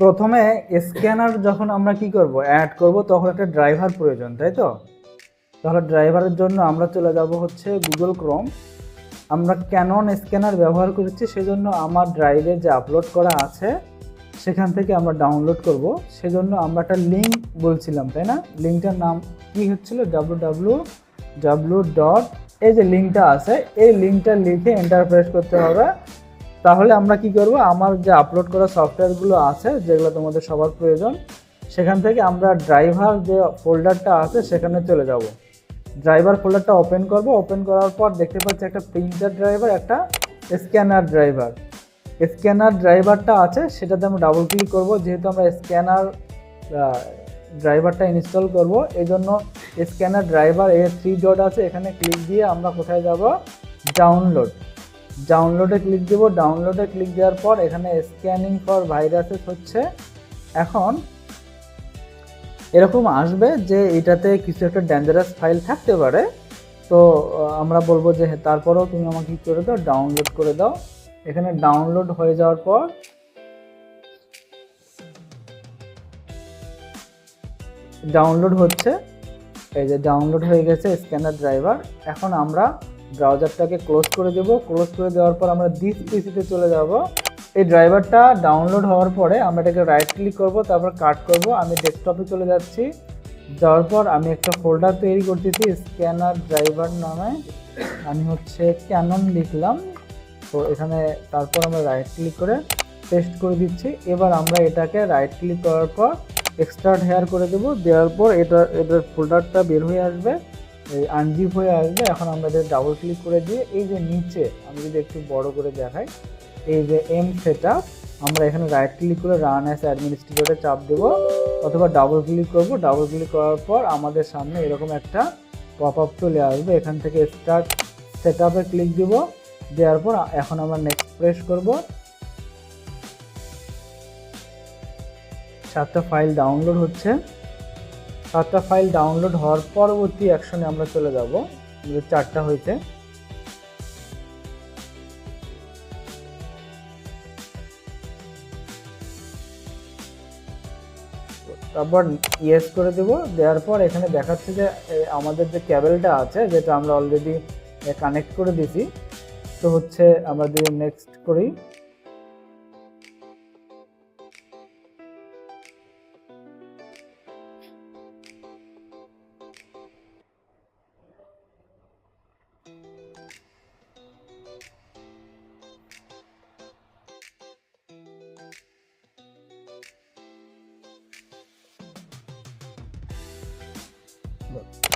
প্রথমে স্ক্যানার যখন আমরা কি করব? অ্যাড করব, তখন একটা ড্রাইভার প্রয়োজন, তাই তো? তাহলে ড্রাইভারের জন্য আমরা চলে যাব হচ্ছে গুগল ক্রোম আমরা ক্যানন স্ক্যানার ব্যবহার করেছি, সেজন্য আমার ড্রাইভে যে আপলোড করা আছে, সেখান থেকে আমরা ডাউনলোড করব। সেজন্য আমরা একটা লিঙ্ক বলছিলাম, তাই না? লিঙ্কটার নাম কি হচ্ছিল? ডাব্লু ডাব্লু ডাব্লু ডট এই যে লিঙ্কটা আছে, এই লিঙ্কটা লিখে এন্টার প্রেস করতে হবে। তাহলে আমরা কি করব? আমার যে আপলোড করা সফটওয়্যারগুলো আছে, যেগুলো তোমাদের সবার প্রয়োজন, সেখান থেকে আমরা ড্রাইভার যে ফোল্ডারটা আছে, সেখানে চলে যাব। ড্রাইভার ফোল্ডারটা ওপেন করব। ওপেন করার পর দেখতে পাচ্ছি একটা প্রিন্টার ড্রাইভার একটা স্ক্যানার ড্রাইভার স্ক্যানার ড্রাইভারটা আছে, সেটাতে আমরা ডাবল ক্লিক করব। যেহেতু আমরা স্ক্যানার ড্রাইভারটা ইনস্টল করব এই জন্য স্ক্যানার ড্রাইভার এর থ্রি ডট আছে, এখানে ক্লিক দিয়ে আমরা কোথায় যাব? ডাউনলোড ডাউনলোডে ক্লিক দেব। ডাউনলোডে ক্লিক দেওয়ার পর এখানে স্ক্যানিং ফর ভাইরাসেস হচ্ছে। এখন এরকম আসবে যে এটাতে কিছু একটা ডেঞ্জারাস ফাইল থাকতে পারে। তো আমরা বলব যে হ্যাঁ, তারপরেও তুমি আমাকে কী করে দাও ডাউনলোড করে দাও। এখানে ডাউনলোড হয়ে যাওয়ার পর ডাউনলোড হচ্ছে। এই যে ডাউনলোড হয়ে গেছে স্ক্যানার ড্রাইভার এখন আমরা ব্রাউজারটাকে ক্লোজ করে দেব। ক্লোজ করে দেওয়ার পর আমরা দিস পিসিতে চলে যাব। এই ড্রাইভারটা ডাউনলোড হওয়ার পরে আমরা এটাকে রাইট ক্লিক করব, তারপর কাট করব। আমি ডেস্কটপে চলে যাচ্ছি। যাওয়ার পর আমি একটা ফোল্ডার তৈরি করতেছি স্ক্যানার ড্রাইভার নামে। আমি হচ্ছে ক্যানন লিখলাম। তো এখানে তারপর আমরা রাইট ক্লিক করে পেস্ট করে দিচ্ছি। এবার আমরা এটাকে রাইট ক্লিক করার পর এক্সট্রা হেয়ার করে দেবো। দেওয়ার পর এটা এটার ফোল্ডারটা বের হয়ে আসবে। এই আনজিপ হয়ে আসবে, এখন আমরা এটা ডাবল ক্লিক করে দিয়ে এই যে নিচে আমি যদি একটু বড় করে দেখাই, এই যে এম সেট আমরা এখানে রাইট ক্লিক করে রান অ্যাস অ্যাডমিনিস্ট্রেটরে চাপ দেব, অথবা ডাবল ক্লিক করব ডাবল ক্লিক করার পর আমাদের সামনে এরকম একটা পপ আপ চলে আসবে, এখান থেকে স্টার্ট সেট আপে ক্লিক দেব, দেওয়ার পর এখন আমরা নেক্সট প্রেস করব। সাতটা ফাইল ডাউনলোড হচ্ছে। সাতটা ফাইল ডাউনলোড হওয়ার পরবর্তী অ্যাকশনে আমরা চলে যাব, আমাদের চারটা হয়েছে তারপর ইয়েস করে দেব, দেওয়ার পর এখানে দেখাচ্ছে যে আমাদের যে ক্যাবেলটা আছে, যেটা আমরা অলরেডি কানেক্ট করে দিয়েছি, তো হচ্ছে আমরা যদি নেক্সট করি।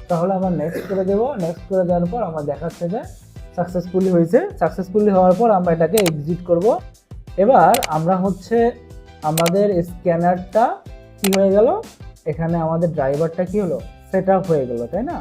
তাহলে আমরা নেক্সট করে দেবো। নেক্সট করে দেওয়ার পর আমার দেখাচ্ছে যে সাকসেসফুলি হয়েছে। সাকসেসফুলি হওয়ার পর আমরা এটাকে এক্সিট করব। এবার আমরা হচ্ছে আমাদের স্ক্যানারটা কি হয়ে গেল? এখানে আমাদের ড্রাইভারটা কি হলো? সেট হয়ে গেল, তাই না?